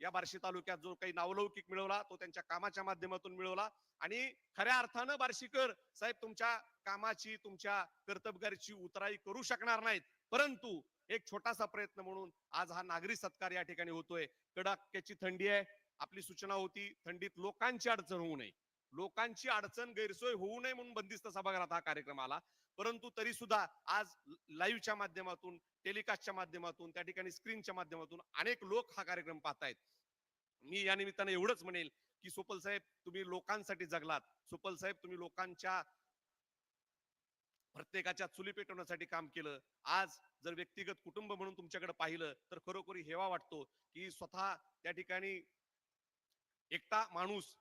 या बार्शी तालुक्यात जो काही नावलौकिक मिळवला तो त्यांच्या कामाच्या माध्यमातून मिळवला. आणि खऱ्या अर्थानं बार्शीकर साहेब तुमच्या कामाची तुमच्या कर्तबगारीची उतराई करू शकणार नाहीत. परंतु एक छोटासा प्रयत्न म्हणून आज हा नागरी सत्कार या ठिकाणी होतोय. कडाक्याची थंडी आहे. आपली सूचना होती थंडीत लोकांची अडचण होऊ नये. लोकांची अडचण गैरसोय होऊ नये म्हणून बंदिस्त सभागृहात हा कार्यक्रम आला. परंतु तरी सुद्धा आज लाईव्हच्या माध्यमातून टेलिकास्टच्या माध्यमातून त्या ठिकाणी स्क्रीनच्या माध्यमातून अनेक लोक हा कार्यक्रम पाहतायत. मी या निमित्ताने एवढंच म्हणेल की सोपल साहेब तुम्ही लोकांसाठी जगलात. सोपल साहेब तुम्ही लोकांच्या प्रत्येकाच्या चुली पेटवण्यासाठी काम केलं. आज जर व्यक्तिगत कुटुंब म्हणून तुमच्याकडे पाहिलं तर खरोखरी हेवा वाटतो की स्वतः त्या ठिकाणी एकटा माणूस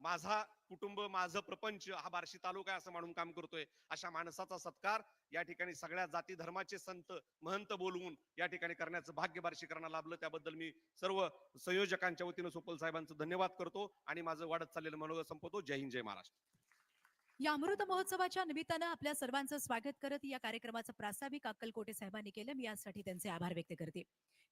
माझा कुटुंब माझं प्रपंच हा बार्शी तालुका आहे असं म्हणून काम करतोय. अशा माणसाचा सत्कार या ठिकाणी सगळ्या जाती धर्माचे संत महंत बोलवून या ठिकाणी करण्याचं भाग्य बार्शीकरांना लाभलं. त्याबद्दल मी सर्व संयोजकांच्या वतीनं सोपल साहेबांचं धन्यवाद करतो आणि माझं वाढत चाललेलं मनोगत संपवतो. जय हिंद जय महाराष्ट्र. या अमृत महोत्सवाच्या निमित्तानं आपल्या सर्वांचं स्वागत करत या कार्यक्रमाचं प्रास्ताविक अक्कलकोटे साहेबांनी केलं. मी यासाठी त्यांचे आभार व्यक्त करते.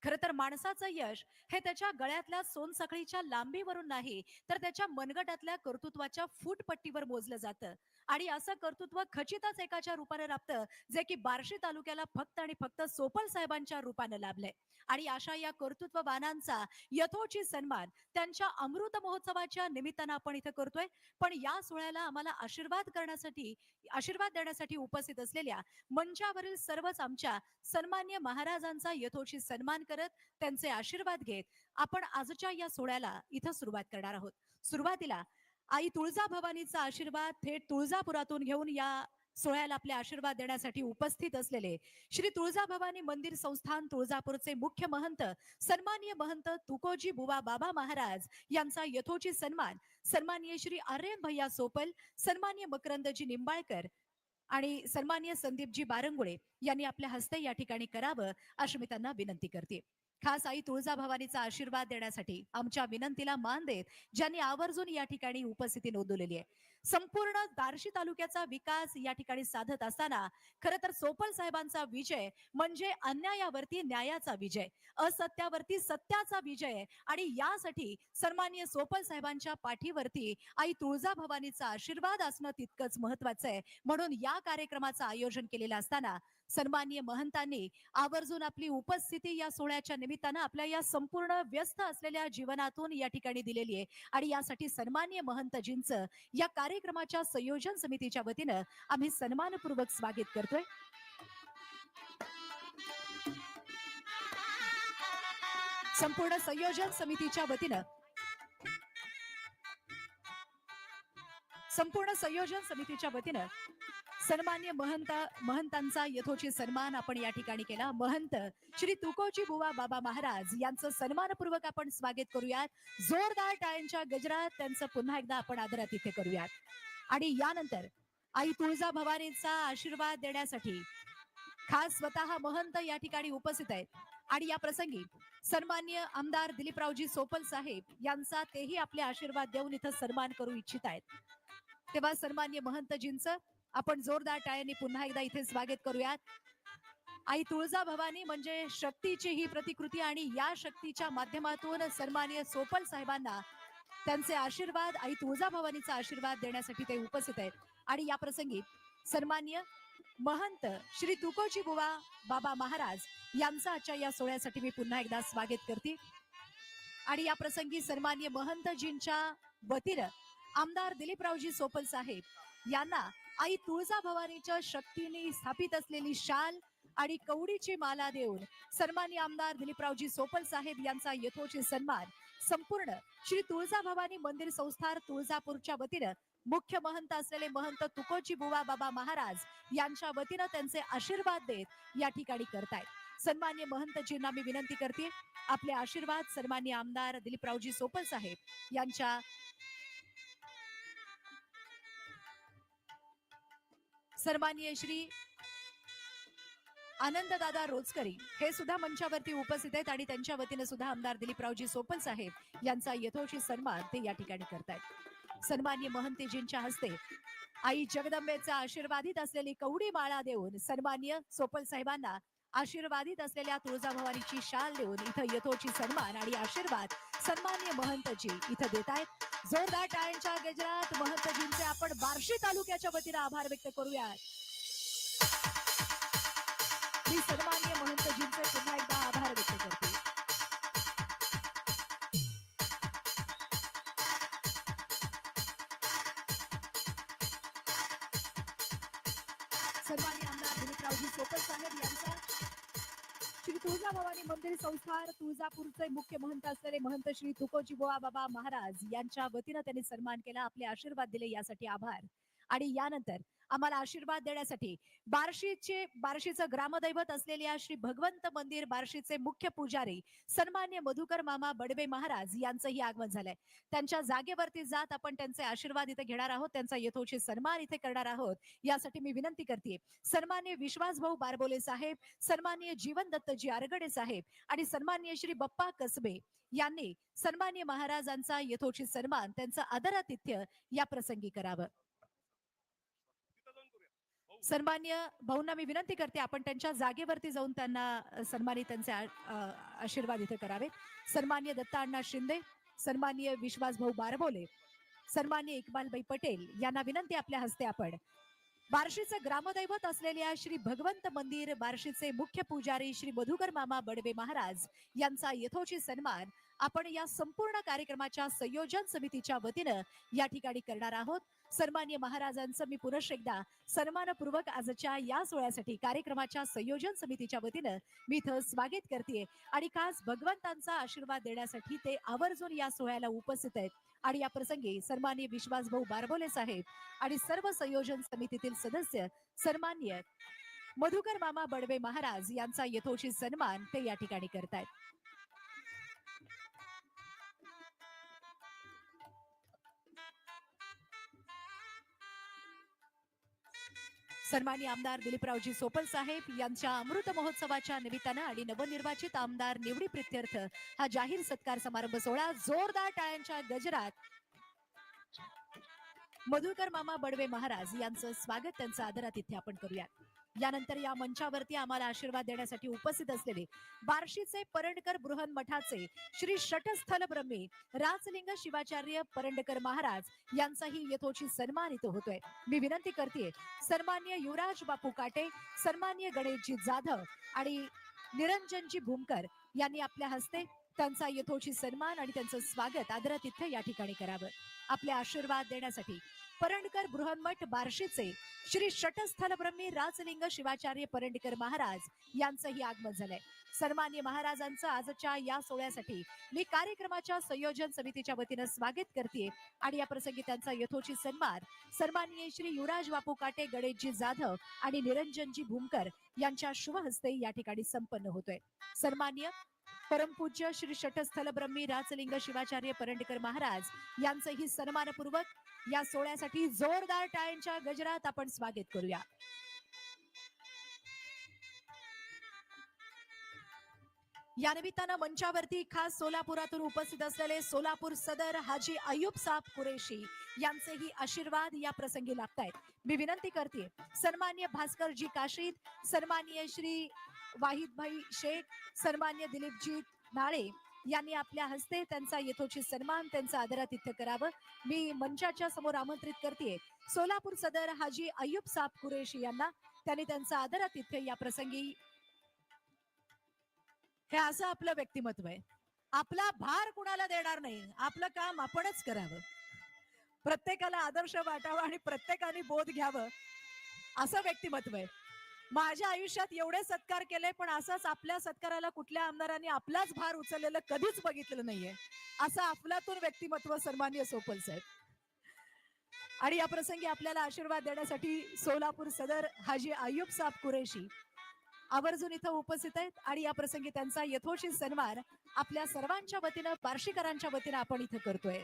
खर तर माणसाचं यश हे त्याच्या गळ्यातल्या सोनसाखळीच्या लांबीवरून नाही तर त्याच्या मनगटातल्या कर्तृत्वाच्या फूटपट्टीवर मोजलं जातं. आणि असं कर्तृत्व खचितच एकाच्या रूपाने लाभतं जे की बार्शी तालुक्याला फक्त आणि फक्त सोपल साहेबांच्या रूपाने लाभलंय. आणि अशा या कर्तृत्ववानांचा यथोचित सन्मान त्यांच्या अमृत महोत्सवाच्या निमित्तानं आपण इथं करतोय. पण या सोहळ्याला आम्हाला आशीर्वाद करण्यासाठी आशीर्वाद देण्यासाठी उपस्थित असलेल्या मंचावरील सर्वच आमच्या सन्मान्य महाराजांचा यथोचित सन्मान करत त्यांचे आशीर्वाद घेत आपण आजच्या या सोहळ्याला इथं सुरुवात करणार आहोत. सुरुवातीला आई तुळजाभवानीचा आशीर्वाद थेट तुळजापुरातून घेऊन या सोहळ्याला आपले आशीर्वाद देण्यासाठी उपस्थित असलेले श्री तुळजाभवानी मंदिर संस्थान तुळजापूरचे मुख्य महंत सन्मानीय महंत तुकोजी बुवा बाबा महाराज यांचा यथोचित सन्मान सन्मानीय श्री आर्यन भैया सोपल सन्मानीय मकरंदजी निंबाळकर आणि सन्माननीय संदीपजी बारंगुळे यांनी आपल्या हस्ते या ठिकाणी करावं अशी मी त्यांना विनंती करते. खास आई तुळजाभवानीचा आशीर्वाद देण्यासाठी आमच्या विनंतीला मान देत ज्यांनी आवर्जून या ठिकाणी उपस्थिती नोंदवलेली आहे. संपूर्ण बार्शी तालुक्याचा विकास या ठिकाणी साधत असताना खर तर सोपल साहेबांचा विजय म्हणजे अन्यायावरती न्यायाचा विजय असत्यावरती सत्याचा विजय आणि यासाठी सन्माननीय सोपल साहेबांच्या पाठीवरती आई तुळजाभवानीचा आशीर्वाद असणं तितकंच महत्वाचं आहे. म्हणून या कार्यक्रमाचं आयोजन केलेलं असताना सन्माननीय महंतांनी आवर्जून आपली उपस्थिती या सोहळ्याच्या निमित्तानं आपल्या या संपूर्ण व्यस्त असलेल्या जीवनातून या ठिकाणी दिलेली आहे. आणि यासाठी सन्माननीय महंतजींचं या कार्यक्रमाच्या संयोजन समितीच्या वतीनं आम्ही सन्मानपूर्वक स्वागत करतोय. संपूर्ण संयोजन समितीच्या वतीनं संपूर्ण संयोजन समितीच्या वतीनं सन्मान्य महंता महंतांचा यथोचित सन्मान आपण या ठिकाणी केला. महंत श्री तुकोजी बुवा बाबा महाराज यांचं सन्मानपूर्वक आपण स्वागत करूयात. जोरदार टाळ्यांच्या गजरात त्यांचं पुन्हा एकदा आपण आदरात इथे करूयात. आणि यानंतर आई तुळजा भवानीचा आशीर्वाद देण्यासाठी खास स्वतः महंत या ठिकाणी उपस्थित आहेत. आणि या प्रसंगी सन्मान्य आमदार दिलीपरावजी सोपल साहेब यांचा तेही आपले आशीर्वाद देऊन इथं सन्मान करू इच्छित आहेत. तेव्हा सन्मान्य महंतजींचं आपण जोरदार टाळ्यांनी पुन्हा एकदा इथे स्वागत करूयात. आई तुळजा भवानी म्हणजे शक्तीची ही प्रतिकृती आणि या शक्तीच्या माध्यमातून सन्मान्य सोपल साहेबांना त्यांचे आशीर्वाद आई तुळजा भवानीचा आशीर्वाद देण्यासाठी ते उपस्थित आहेत. आणि या प्रसंगी सन्मान्य महंत श्री तुकोजी बुवा बाबा महाराज यांचं आजच्या या सोहळ्यासाठी मी पुन्हा एकदा स्वागत करते. आणि या प्रसंगी सन्मान्य महंतजींच्या वतीनं आमदार दिलीपरावजी सोपल साहेब यांना आई तुळजा भवानीच्या शक्तीने स्थापित असलेली शाल आणि कवडीची माला देऊन सन्मान्य आमदार दिलीपरावजी सोपल साहेब यांचा यथोचित सन्मान संपूर्ण श्री तुळजा भवानी मंदिर संस्थान तुळजापूरच्या वतीनं मुख्य महंत असलेले महंत तुकोजी बुवा बाबा महाराज यांच्या वतीनं त्यांचे आशीर्वाद देत या ठिकाणी करतायत. सन्मान्य महंतजींना मी विनंती करते आपले आशीर्वाद सन्मान्य आमदार दिलीपरावजी सोपल साहेब यांच्या सन्माननीय श्री आनंददादा रोजकरी हे सुद्धा मंचावरती उपस्थित आहेत आणि त्यांच्या वतीने सुद्धा आमदार दिलीपरावजी सोपल साहेब यांचा यथोचित सन्मान ते या ठिकाणी करतायत. सन्मान्य महंतेजींच्या हस्ते आई जगदंबेचा आशीर्वादित असलेली कवडी माळा देऊन सन्मान्य सोपल साहेबांना आशीर्वादित असलेल्या तुळजाभवानीची शाल देऊन इथं यथोची सन्मान आणि आशीर्वाद सन्मान्य महंतजी इथं देत आहेत. जोरदार टाळ्यांच्या गजरात महंतजींचे आपण बार्शी तालुक्याच्या वतीनं आभार व्यक्त करूयात. मी सन्मान्य महंतजींचे पुन्हा एकदा आभार व्यक्त करते. सन्मान्य आमदार दिलीपरावजी सोपल साहेब यांचा श्री तुळजाभवानी मंदिर संस्थान तुळजापूरचे मुख्य महंत असलेले महंत श्री तुकोजी बोळा बाबा महाराज यांच्या वतीनं त्यांनी सन्मान केला आपले आशीर्वाद दिले यासाठी आभार. आणि यानंतर आम्हाला आशीर्वाद देण्यासाठी बार्शीचे बार्शीचं ग्रामदैवत असलेल्या श्री भगवंत मंदिर बार्शीचे मुख्य पुजारी सन्मान्य मधुकर मामा बडवे महाराज यांचंही आगमन झालंय. त्यांच्या जागेवरती जात आपण त्यांचे आशीर्वाद इथे घेणार आहोत त्यांचा यथोचित सन्मान इथे करणार आहोत यासाठी मी विनंती करते सन्मान्य विश्वास भाऊ बारबोले साहेब सन्मान्य जीवन दत्तजी आरगडे साहेब आणि सन्मान्य श्री बप्पा कसबे यांनी सन्मान्य महाराजांचा यथोचित सन्मान त्यांचं आदरातिथ्य या प्रसंगी करावं तिथं जाऊन करूया. भाऊ, सन्मान्य भाऊंना मी विनंती करते आपण त्यांच्या जागेवरती जाऊन त्यांना अ, सन्मानित त्यांचे आशीर्वाद इथे करावे सन्मान्य दत्ता अण्णा शिंदे सन्मान्य विश्वास भाऊ बारबोले सन्मान्य इकबालबाई पटेल यांना विनंती आपल्या हस्ते आपण. बार्शीचे ग्रामदैवत असलेल्या श्री भगवंत मंदिर बार्शीचे मुख्य पुजारी श्री मधुकर मामा बडवे महाराज यांचा यथोचित सन्मान आपण या संपूर्ण कार्यक्रमाच्या संयोजन समितीच्या वतीनं या ठिकाणी करणार आहोत. सन्मान्य महाराजांचं मी पुनश एकदा सन्मानपूर्वक आजच्या या सोहळ्यासाठी कार्यक्रमाच्या संयोजन समितीच्या वतीनं मी इथं स्वागत करते आणि खास भगवंतांचा आशीर्वाद देण्यासाठी ते आवर्जून या सोहळ्याला उपस्थित आहेत. आणि या प्रसंगी सन्मान्य विश्वास भाऊ बारबोले साहेब आणि सर्व संयोजन समितीतील सदस्य सन्मान्य मधुकर मामा बडवे महाराज यांचा यथोचित सन्मान ते या ठिकाणी करतायत. सन्मान्य आमदार दिलीपरावजी सोपल साहेब यांच्या अमृत महोत्सवाच्या निमित्तानं आणि नवनिर्वाचित आमदार निवडी प्रित्यर्थ हा जाहीर सत्कार समारंभ सोहळा जोरदार टाळ्यांच्या गजरात. मधुकर मामा बडवे महाराज यांचं स्वागत त्यांचं आदरातिथ्य आपण करूयात. यानंतर या मंचावरती आम्हाला आशीर्वाद देण्यासाठी उपस्थित असलेले बार्शीचे परंडकर बृहन मठाचे श्री षटस्थल ब्रह्मी राजलिंग शिवाचार्य परंडकर महाराज यांचाही यथोची सन्मान इथं होतोय. मी विनंती करते सन्मान्य युवराज बापू काटे सन्मान्य गणेशजी जाधव आणि निरंजनजी भूमकर यांनी आपल्या हस्ते त्यांचा यथोची सन्मान आणि त्यांचं स्वागत आदरातिथ्य या ठिकाणी करावं. आपले आशीर्वाद देण्यासाठी परंडकर बृहन्मठ बार्शीचे श्री षटस्थल ब्रह्मी राजलिंग शिवाचार्य परंडकर महाराज यांचंही आगमन झालंय. सन्मान्य महाराजांचं आजच्या या सोहळ्यासाठी मी कार्यक्रमाच्या संयोजन समितीच्या वतीनं स्वागत करते आणि या प्रसंगी त्यांचा यथोचित सन्मान सन्माननीय श्री युवराज बापू काटे गणेशजी जाधव आणि निरंजनजी भूमकर यांच्या शुभ हस्ते या ठिकाणी संपन्न होतोय. सन्मान्य परमपूज्य श्री षटस्थल ब्रह्मी राजलिंग शिवाचार्य परंडकर महाराज यांचंही सन्मानपूर्वक या सोहळ्यासाठी जोरदार टाळ्यांच्या गजरात आपण स्वागत करूया. या निमित्तानं मंचावरती खास सोलापुरातून उपस्थित असलेले सोलापूर सदर हाजी अयुब साब कुरेशी यांचेही आशीर्वाद या प्रसंगी लाभत आहेत मी विनंती करते सन्मान्य भास्करजी काशीद सन्मान्य श्री वाहिदभाई शेख सन्मान्य दिलीपजीत नाळे यांनी आपल्या हस्ते त्यांचा यथोचित सन्मान त्यांचं आदरातिथ्य करावं. मी मंचाच्या समोर आमंत्रित करते सोलापूर सदर हाजी अय्यूब साब कुरेशी यांना त्यांनी त्यांचा आदरातिथ्य या प्रसंगी हे असं आपलं व्यक्तिमत्व आहे. आपला भार कुणाला देणार नाही? आपलं काम आपणच करावं. प्रत्येकाला आदर्श वाटावं आणि प्रत्येकाने बोध घ्यावं असं व्यक्तिमत्व आहे. माझ्या आयुष्यात एवढे सत्कार केले पण असाच आपल्या सत्काराला कुठल्या आमदारांनी आपलाच भार उचललेलं कधीच बघितलं नाहीये. असं अफलातून व्यक्तिमत्व सन्मान्य सोपल साहेब. आणि या प्रसंगी आपल्याला आशीर्वाद देण्यासाठी सोलापूर सदर हाजी आयुब साहेब कुरेशी आवर्जून इथं उपस्थित आहेत. आणि या प्रसंगी त्यांचा यथोचित सन्मान आपल्या सर्वांच्या वतीनं पारशीकरांच्या वतीनं आपण इथं करतोय.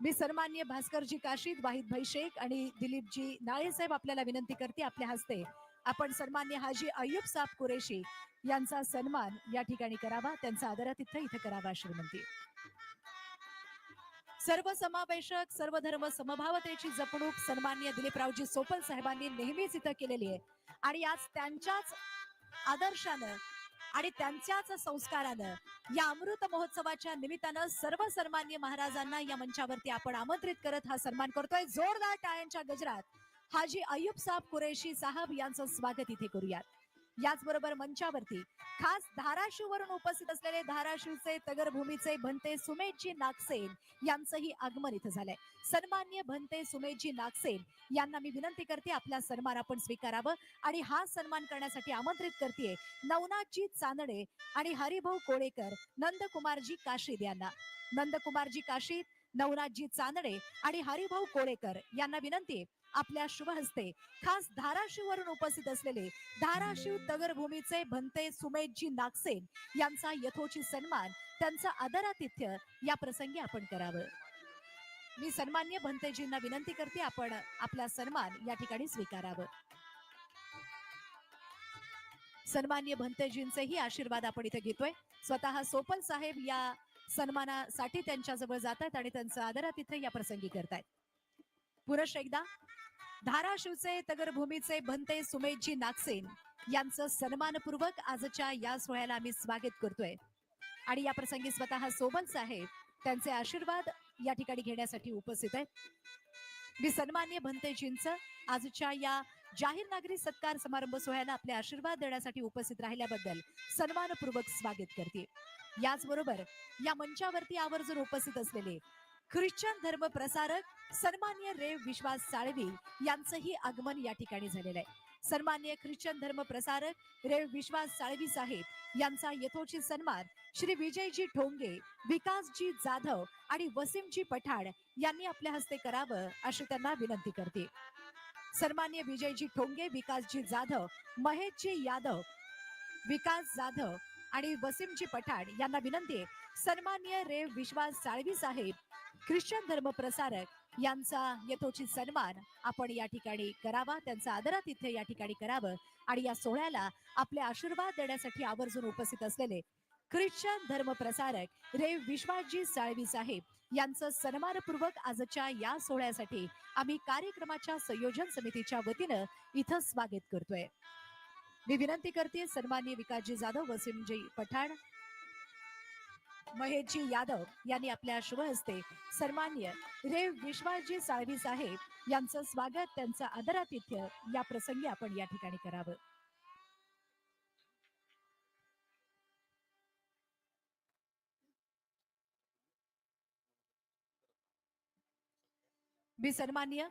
मी सन्मान्य भास्करजी काशीद वाहिदभाई शेख आणि दिलीपजी नाळे साहेब आपल्याला विनंती करते आपल्या हस्ते आपण सन्मान्य हाजी अय्यूब साब कुरेशी यांचा सन्मान या ठिकाणी करावा त्यांचा आदरातिथ्य इथं करावा अशी विनंती. सर्व समावेशक सर्व धर्म समभावतेची जपणूक सन्मान्य दिलीपरावजी सोपल साहेबांनी नेहमीच इथं केलेली आहे. आणि आज त्यांच्याच आदर्शानं आणि त्यांच्याच संस्कारानं या अमृत महोत्सवाच्या निमित्तानं सर्व सन्मान्य महाराजांना या मंचावरती आपण आमंत्रित करत हा सन्मान करतोय. जोरदार टाळ्यांच्या गजरात हाजी अय्यूब साहेब कुरेशी साहब यांचं स्वागत इथे करूयात. याचबरोबर मंचावरती खास धाराशिववरून उपस्थित असलेले धाराशिवचे तगरभूमीचे भंते सुमेशजी नागसेन यांचंही आगमन इथं झालंय. सन्मान्य भंते सुमेशजी नागसेन यांना मी विनंती करते आपला सन्मान आपण स्वीकारावं आणि हा सन्मान करण्यासाठी आमंत्रित करते नवनाथजी चांदणे आणि हरिभाऊ कोळेकर नंदकुमारजी काशीद यांना. नंदकुमारजी काशीद नवनाथजी चांदणे आणि हरिभाऊ कोळेकर यांना विनंती आहे, आपल्या शुभ हस्ते. खास धाराशिववरून उपस्थित असलेले धाराशिव तगरभूमीचे भंते सुमेशजी नागसेन यांचा यथोचित सन्मान त्यांचं आदरातिथ्य या प्रसंगी आपण करावं. मी सन्मान्य भंतेजींना विनंती करते आपण आपला सन्मान या ठिकाणी स्वीकारावं. सन्मान्य भंतेजींचेही आशीर्वाद आपण इथे घेतोय. स्वतः सोपल साहेब या सन्मानासाठी त्यांच्या जवळ जातात आणि त्यांचं आदरातिथ्य या प्रसंगी करतायत. पुरुष एकदा. धाराशिवचे तगरभूमीचे भंते सुमेशजी नागसेन यांचं सन्मानपूर्वक आजच्या या सोहळ्याला आम्ही स्वागत करतोय. आणि या प्रसंगी स्वतः सोबन साहेब त्यांचे आशीर्वाद या ठिकाणी घेण्यासाठी उपस्थित आहेत. मी सन्मान्य भंतेजींच आजच्या या जाहीर नागरी सत्कार समारंभ सोहळ्याला आपले आशीर्वाद देण्यासाठी उपस्थित राहिल्याबद्दल सन्मानपूर्वक स्वागत करते. याचबरोबर या मंचावरती आवर्जून उपस्थित असलेले ख्रिश्चन धर्म प्रसारक सन्मान्य रेव विश्वास साळवी यांचंही आगमन या ठिकाणी झालेलं आहे. सन्मान्य ख्रिश्चन धर्म प्रसारक रेव विश्वास साळवी साहेब यांचा यथोचित सन्मान श्री विजयजी ठोंगे विकासजी जाधव आणि वसीमजी पठाण यांनी आपल्या हस्ते करावं अशी त्यांना विनंती करते. सन्मान्य विजयजी ठोंगे विकासजी जाधव महेशजी यादव विकास जाधव आणि वसीमजी पठाण यांना विनंती आहे, सन्मान्य रेव विश्वास साळवी साहेब ख्रिश्चन धर्म प्रसारक यांचा यथोचित सन्मान आपण या ठिकाणी करावा त्यांचा आदरातिथ्य या ठिकाणी करावं आणि या सोहळ्याला आपले आशीर्वाद देण्यासाठी आवर्जून उपस्थित असलेले ख्रिश्चन धर्म प्रसारक विश्वासजी साळवी साहेब यांचं सन्मानपूर्वक आजच्या या सोहळ्यासाठी आम्ही कार्यक्रमाच्या संयोजन समितीच्या वतीनं इथं स्वागत करतोय. मी विनंती करते सन्मान्य विकासजी जाधव वसीमजी पठाण महेशजी यादव यांनी आपल्या शुभहस्ते सन्मान्य रे विश्वाजी साळवी साहेब यांचं स्वागत त्यांचं आदरातिथ्य या प्रसंगी आपण या ठिकाणी करावं. मी सन्मान्य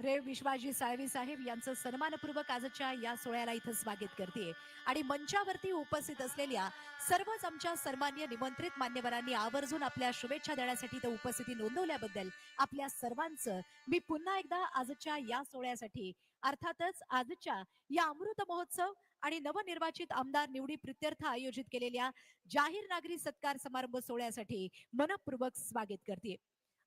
रेव विश्वाजी साळवी साहेब यांचं सन्मानपूर्वक आजच्या या सोहळ्याला इथं स्वागत करते. आणि मंचावरती उपस्थित असलेल्या सर्वच आमच्या सन्मान्य निमंत्रित मान्यवरांनी आवर्जून आपल्या शुभेच्छा देण्यासाठी तर उपस्थिती नोंदवल्याबद्दल आपल्या सर्वांचं मी पुन्हा एकदा आजच्या या सोहळ्यासाठी अर्थातच आजच्या या अमृत महोत्सव आणि नवनिर्वाचित आमदार निवडी प्रित्यर्थ आयोजित केलेल्या जाहीर नागरी सत्कार समारंभ सोहळ्यासाठी मनपूर्वक स्वागत करते.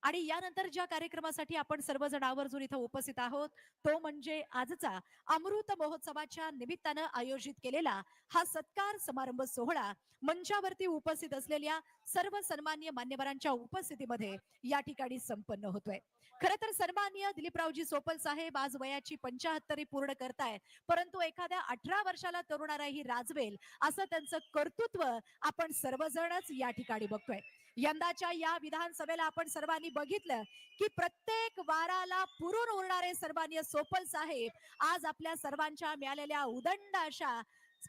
आणि यानंतर ज्या कार्यक्रमासाठी आपण सर्वजण आवर्जून इथं उपस्थित आहोत तो म्हणजे आजचा अमृत महोत्सवाच्या निमित्तानं आयोजित केलेला हा सत्कार समारंभ सोहळा मंचावरती उपस्थित असलेल्या सर्व सन्मान्य मान्यवरांच्या उपस्थितीमध्ये या ठिकाणी संपन्न होतोय. खर तर सन्मान्य दिलीपरावजी सोपल साहेब आज वयाची पंचाहत्तरी पूर्ण करतायत परंतु एखाद्या अठरा वर्षाला तरुणाराही राजवेल असं त्यांचं कर्तृत्व आपण सर्वजणच या ठिकाणी बघतोय. यंदाच्या या विधानसभेला आपण सर्वांनी बघितलं की प्रत्येक वाराला पुरून उरणारे सर्वांनी सोपल साहेब आज आपल्या सर्वांच्या मिळालेल्या उदंड अशा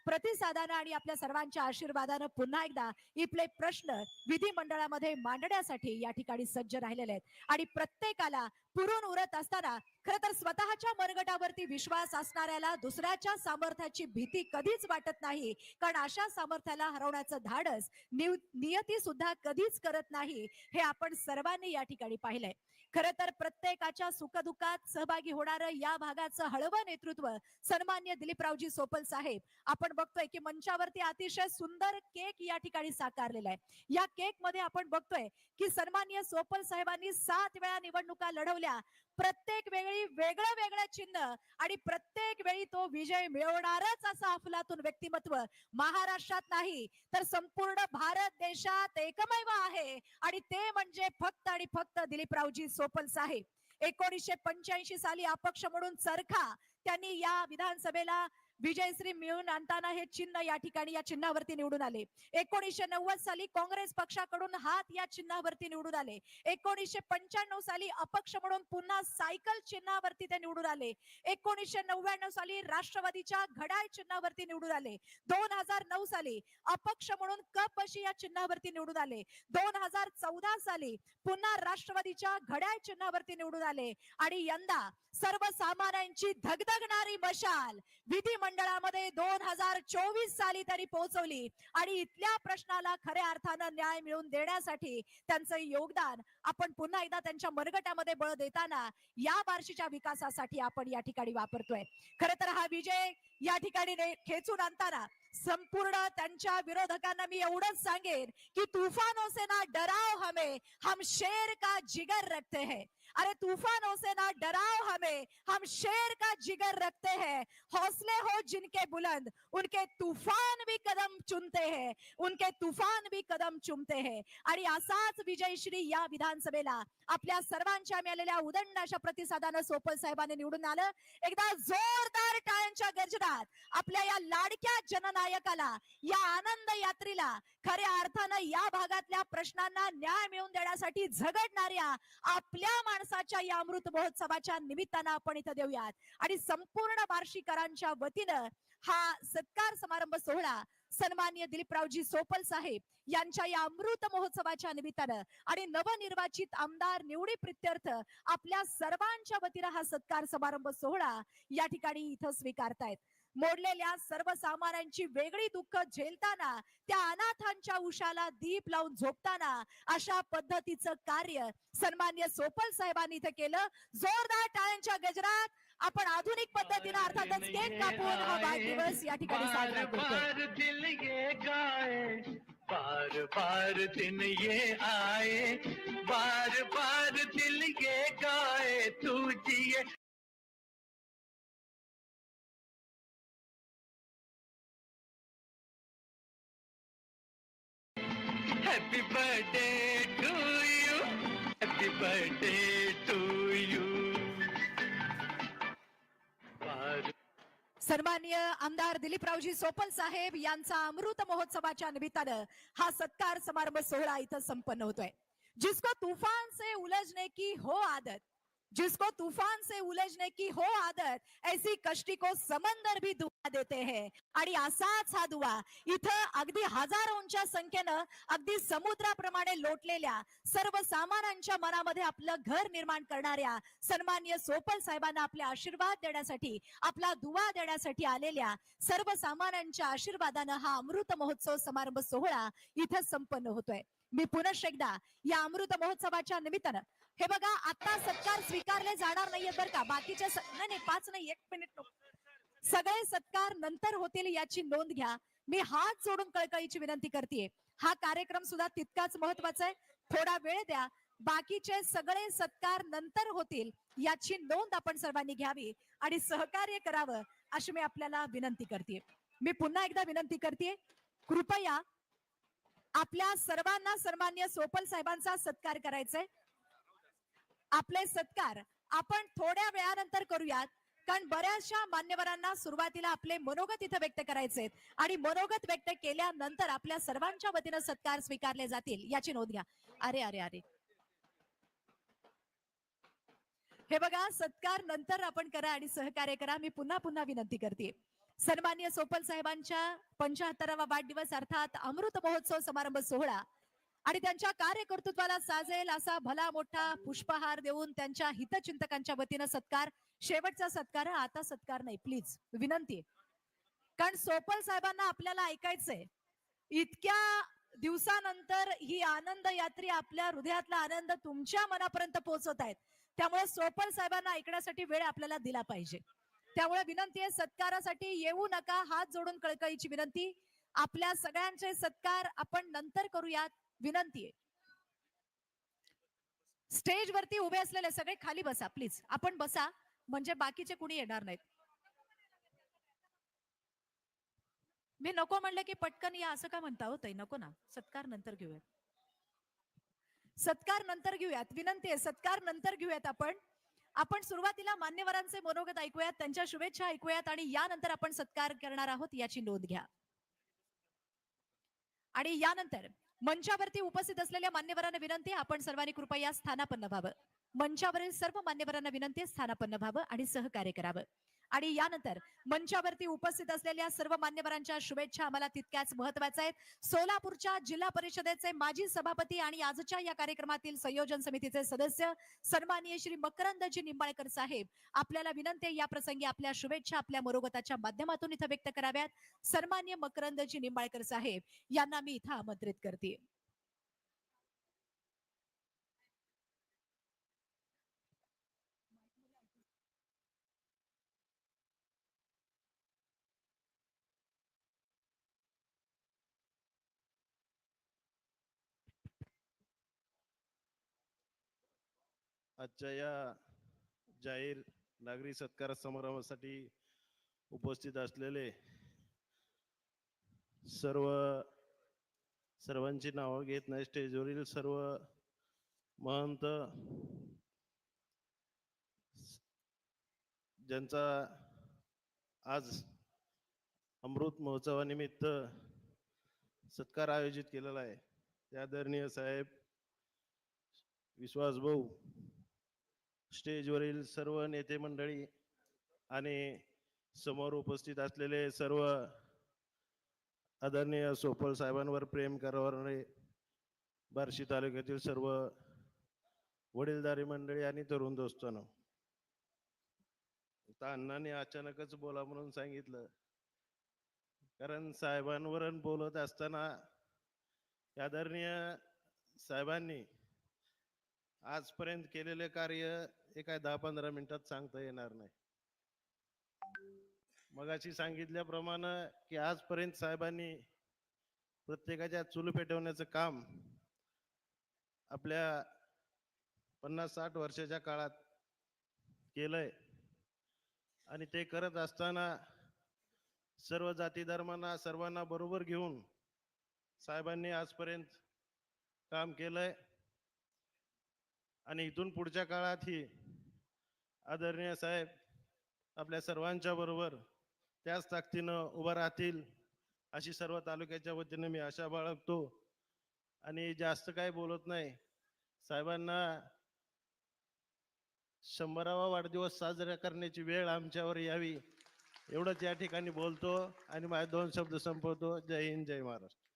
प्रतिसादानं आणि आपल्या सर्वांच्या आशीर्वादानं पुन्हा एकदा इथले प्रश्न विधिमंडळामध्ये मांडण्यासाठी या ठिकाणी सज्ज राहिलेले आहेत. आणि प्रत्येकाला पुरून उरत असताना खर तर स्वतःच्या मनगटावरती विश्वास असणाऱ्याला दुसऱ्याच्या सामर्थ्याची भीती कधीच वाटत नाही कारण अशा सामर्थ्याला हरवण्याचं धाडस नियती सुद्धा कधीच करत नाही हे आपण सर्वांनी या ठिकाणी पाहिलंय. खर तर प्रत्येकाच्या सुखदुःखात सहभागी होणारं या भागाचं हळवं नेतृत्व सन्मान्य दिलीपरावजी सोपल साहेब. आपण बघतोय की मंचावरती अतिशय सुंदर केक या ठिकाणी साकारलेला आहे. या केकमध्ये आपण बघतोय की सन्मान्य सोपल साहेबांनी सात वेळा निवडणुका लढवल्या. प्रत्येक वेळी वेगळं वेगळं चिन्ह आणि प्रत्येक वेळी तो विजय मिळवणारच असं अफलातून व्यक्तिमत्व महाराष्ट्रात नाही तर संपूर्ण भारत देशात एकमेव आहे. आणि ते म्हणजे फक्त आणि फक्त दिलीपरावजी सोपल साहेब एकोणीसशे पंच्याऐंशी साली अपक्ष म्हणून चरखा त्यांनी या विधानसभेला विजयश्री मिळून आणताना हे चिन्ह या ठिकाणी या चिन्हावरती निवडून आले. एकोणीसशे नव्वद साली काँग्रेस पक्षाकडून हात या चिन्हावरती निवडून आले. एकोणीसशे पंच्याण्णव साली अपक्ष म्हणून पुन्हा सायकल चिन्हावरती ते निवडून आले. एकोणीसशे नव्याण्णव साली राष्ट्रवादीच्या घड्याळ चिन्हावरती निवडून आले. दोन हजार नऊ साली अपक्ष म्हणून कप अशी या चिन्हावरती निवडून आले. दोन हजार चौदा साली पुन्हा राष्ट्रवादीच्या घड्याळ चिन्हावरती निवडून आले. आणि यंदा सर्वसामान्यांची धगधगणारी मशाल मंडळामध्ये दोन हजार चोवीस साली त्यांनी पोहोचवली. आणि इथल्या प्रश्नाला खऱ्या अर्थानं न्याय मिळवून देण्यासाठी त्यांचं योगदान आपण पुन्हा एकदा त्यांच्या मरगटामध्ये बळ देताना या बार्शीच्या विकासासाठी आपण या ठिकाणी वापरतोय. खर तर हा विजय या ठिकाणी खेचून आणताना संपूर्ण त्यांच्या विरोधकांना मी एवढंच सांगेन की तूफानों से ना डराओ हमें हम शेर का जिगर रखते हैं. अरे तूफानों से ना डराओ हमें हम शेर का जिगर रखते हैं. हौसले हो जिनके बुलंद उनके तूफान भी कदम चुनते हैं. उनके तूफान भी कदम चुमते हैं. आणि असाच विजयश्री या विधानसभेला आपल्या सर्वांच्या मिळालेल्या उदंड अशा प्रतिसादानं सोपल साहेबांनी निवडून आलं. एकदा जोरदार टाळ्यांच्या गर्जनात आपल्या या लाडक्या जनना जननायकाला या आनंद यात्रेला खऱ्या अर्थानं या भागातल्या प्रश्नांना न्याय मिळवून देण्यासाठी झगडणाऱ्या आपल्या माणसाच्या या अमृत महोत्सवाच्या निमित्तानं आपण इथं देऊयात. आणि संपूर्ण बार्शीकरांच्या वतीनं हा सत्कार समारंभ सोहळा सन्मान्य दिलीपरावजी सोपल साहेब यांच्या या अमृत महोत्सवाच्या निमित्तानं आणि नवनिर्वाचित आमदार निवडी प्रित्यर्थ आपल्या सर्वांच्या वतीनं हा सत्कार समारंभ सोहळा या ठिकाणी इथं स्वीकारतायत. मोडलेल्या सर्वसामान्यांची वेगळी दुःख झेलताना त्या अनाथांच्या उशाला दीप लावून झोपताना अशा पद्धतीचं कार्य सन्मान्य सोपल साहेबांनी इथं केलं. जोरदार टाळ्यांच्या गजरात आपण आधुनिक पद्धतीनं अर्थातच केक कापून हा वाढदिवस या ठिकाणी साजरा गाए बार बार दिन ये आए. बार बार दिल ये गाए तू जिए सन्मान्य आमदार दिलीपरावजी सोपल साहेब यांचा अमृत महोत्सवाच्या निमित्तानं हा सत्कार समारंभ सोहळा इथं संपन्न होतोय. जिसको तूफान से उलझने की हो आदत जिसको तूफान से उलझने की हो आदत ऐसी कष्टी को समंदर भी दुआ देते हैं। आणि असाच हा दुवा इथं अगदी हजारोंच्या संख्येनं अगदी समुद्राप्रमाणे लोटलेल्या सर्वसामान्यांच्या मनामध्ये आपलं घर निर्माण करणाऱ्या सन्मान्य सोपल साहेबांना आपले आशीर्वाद देण्यासाठी आपला दुवा देण्यासाठी आलेल्या सर्वसामान्यांच्या आशीर्वादानं हा अमृत महोत्सव समारंभ सोहळा इथं संपन्न होतोय. मी पुनश एकदा या अमृत महोत्सवाच्या निमित्तानं हे बघा आता सत्कार स्वीकारले जाणार नाहीये बरं का. बाकीचे नाही नाही पाच नाही एक मिनिट सगळे सत्कार नंतर होतील याची नोंद घ्या. मी हात जोडून कळकळीची विनंती करते हा कार्यक्रम सुद्धा तितकाच महत्त्वाचा आहे. थोडा वेळ द्या. बाकीचे सगळे सत्कार नंतर होतील याची नोंद आपण सर्वांनी घ्यावी आणि सहकार्य करावं अशी मी आपल्याला विनंती करते मी पुन्हा एकदा विनंती करते कृपया आपल्या सर्वांना सन्मान्य सोपल साहेबांचा सत्कार करायचाय. आपले सत्कार आपण थोड्या वेळानंतर करूयात. कारण बऱ्याचशा मान्यवरांना सुरुवातीला आपले मनोगत इथं व्यक्त करायचे आणि मनोगत व्यक्त केल्यानंतर आपल्या सर्वांच्या वतीनं सत्कार स्वीकारले जातील याची नोंद घ्या. अरे अरे अरे. हे बघा सत्कार नंतर आपण करा आणि सहकार्य करा. मी पुन्हा पुन्हा विनंती करते. सन्मान्य सोपल साहेबांच्या पंचाहत्तरावा वाढदिवस अर्थात अमृत महोत्सव समारंभ सोहळा आणि त्यांच्या कार्यकर्तृत्वाला साजेल असा भला मोठा पुष्पहार देऊन त्यांच्या हितचिंतकांच्या वतीनं सत्कार शेवटचा सत्कार आता सत्कार नाही प्लीज विनंती. कारण सोपल साहेबांना आपल्याला ऐकायचंय इतक्या दिवसानंतर ही आनंद यात्री आपल्या हृदयातला आनंद तुमच्या मनापर्यंत पोहोचवत आहेत. त्यामुळे सोपल साहेबांना ऐकण्यासाठी वेळ आपल्याला दिला पाहिजे. त्यामुळे विनंती आहे सत्कारासाठी येऊ नका हात जोडून कळकळीची विनंती. आपल्या सगळ्यांचे सत्कार आपण नंतर करूयात. विनंती आहे. स्टेज वरती उभे असलेले सगळे खाली बसा प्लीज आपण बसा म्हणजे बाकीचे कुणी येणार नाहीत. मी नको म्हणलं की पटकन या असं का म्हणता हो नको ना. सत्कार नंतर घेऊयात. सत्कार नंतर घेऊयात. विनंती आहे सत्कार नंतर घेऊयात आपण. आपण सुरुवातीला मान्यवरांचे मनोगत ऐकूयात त्यांच्या शुभेच्छा ऐकूयात आणि यानंतर आपण सत्कार करणार आहोत याची नोंद घ्या. आणि यानंतर मंचावरती उपस्थित असलेल्या मान्यवरांना विनंती आपण सर्वांनी कृपया स्थानापन्न व्हावं. मंचावरील सर्व मान्यवरांना विनंती स्थानापन्न व्हावं आणि सहकार्य करावं. आणि यानंतर मंचावरती उपस्थित असलेल्या सर्व मान्यवरांच्या शुभेच्छा आम्हाला तितक्याच महत्त्वाच्या आहेत. सोलापूरच्या जिल्हा परिषदेचे माजी सभापती आणि आजच्या या कार्यक्रमातील संयोजन समितीचे सदस्य सन्माननीय श्री मकरंदजी निंबाळकर साहेब आपल्याला विनंती आहे या प्रसंगी आपल्या शुभेच्छा आपल्या मरोगताच्या माध्यमातून इथं व्यक्त कराव्यात. सन्मान्य मकरंदजी निंबाळकर साहेब यांना मी इथं आमंत्रित करते. आजच्या या जाहीर नागरी सत्कार समारंभासाठी उपस्थित असलेले सर्व सर्वांची नावं घेत नाही. स्टेजवरील सर्व महंत ज्यांचा आज अमृत महोत्सवानिमित्त सत्कार आयोजित केलेला आहे. त्या आदरणीय साहेब विश्वास भाऊ स्टेजवरील सर्व नेते मंडळी आणि समोर उपस्थित असलेले सर्व आदरणीय सोपल साहेबांवर प्रेम करणारे बार्शी तालुक्यातील सर्व वडीलधारी मंडळी आणि तरुण दोस्तांनो. आता अण्णांनी अचानकच बोला म्हणून सांगितलं. कारण साहेबांवर बोलत असताना आदरणीय साहेबांनी आजपर्यंत केलेले कार्य हे काय दहा पंधरा मिनिटात सांगता येणार नाही. मगाशी सांगितल्याप्रमाणे की आजपर्यंत साहेबांनी प्रत्येकाच्या चूल पेटवण्याचं काम आपल्या पन्नास साठ वर्षाच्या काळात केलंय. आणि ते करत असताना सर्व जाती धर्मांना सर्वांना बरोबर घेऊन साहेबांनी आजपर्यंत काम केलंय. आणि इथून पुढच्या काळातही आदरणीय साहेब आपल्या सर्वांच्या बरोबर त्याच ताकदीनं उभं राहतील अशी सर्व तालुक्याच्या वतीने मी आशा बाळगतो. आणि जास्त काही बोलत नाही. साहेबांना शंभरावा वाढदिवस साजरा करण्याची वेळ आमच्यावर यावी एवढंच या ठिकाणी बोलतो आणि माझे दोन शब्द संपवतो. जय हिंद जय महाराष्ट्र.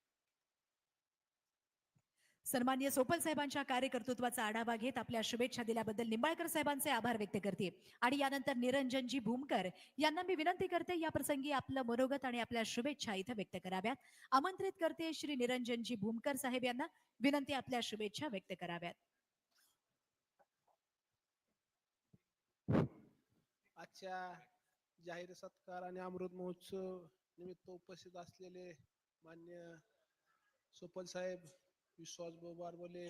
सन्मान्य सोपल साहेबांच्या कार्यकर्तृत्वाचा आढावा घेत आपल्या शुभेच्छा दिल्याबद्दल निंबाळकर साहेबांचे आभार व्यक्त करते. आणि यानंतर निरंजनजी भूमकर यांना मी विनंती करते या प्रसंगी आपलं मनोगत आणि आपल्या शुभेच्छा इथं व्यक्त कराव्यात. आमंत्रित करते श्री निरंजनजी भूमकर साहेब यांना. विनंती आपल्या शुभेच्छा व्यक्त कराव्यात. आजच्या जाहीर सत्कार आणि अमृत महोत्सव निमित्त उपस्थित असलेले मान्य सोपल साहेब विश्वास बारबोले